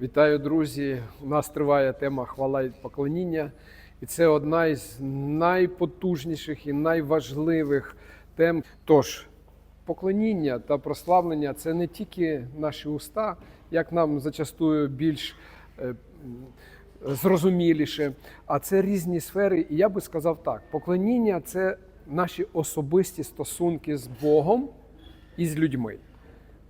Вітаю, друзі! У нас триває тема хвала і поклоніння, і це одна із найпотужніших і найважливих тем. Тож, поклоніння та прославлення це не тільки наші уста, як нам зачастую більш е, зрозуміліше, а це різні сфери. І я би сказав так: поклоніння це наші особисті стосунки з Богом і з людьми.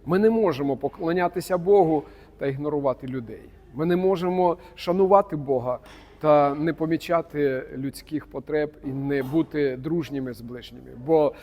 Ми не можемо поклонятися Богу та ігнорувати людей. Ми не можемо шанувати Бога та не помічати людських потреб і не бути дружніми з ближніми. Бо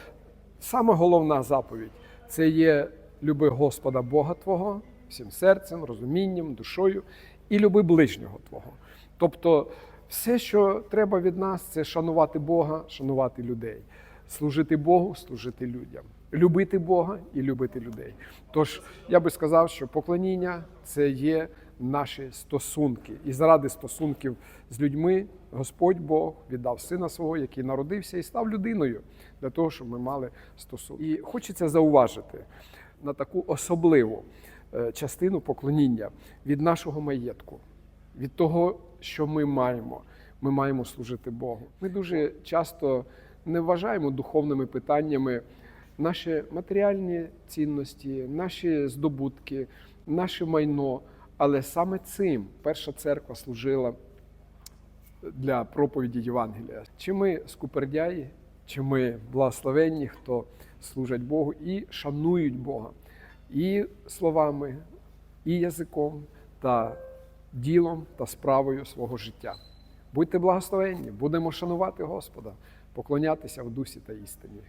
саме головна заповідь це є люби Господа Бога Твого всім серцем, розумінням, душою і люби ближнього Твого. Тобто, все, що треба від нас, це шанувати Бога, шанувати людей, служити Богу, служити людям, любити Бога і любити людей. Тож я би сказав, що поклоніння це є наші стосунки. І заради стосунків з людьми Господь Бог віддав сина свого, який народився і став людиною для того, щоб ми мали стосунки. І хочеться зауважити на таку особливу е, частину поклоніння від нашого маєтку, від того, що ми маємо. Ми маємо служити Богу. Ми дуже часто не вважаємо духовними питаннями наші матеріальні цінності, наші здобутки, наше майно. Але саме цим перша церква служила для проповіді Євангелія. Чи ми скупердяї, чи ми благословенні, хто служать Богу і шанують Бога і словами, і язиком, та ділом та справою свого життя. Будьте благословенні, будемо шанувати Господа, поклонятися в дусі та істині.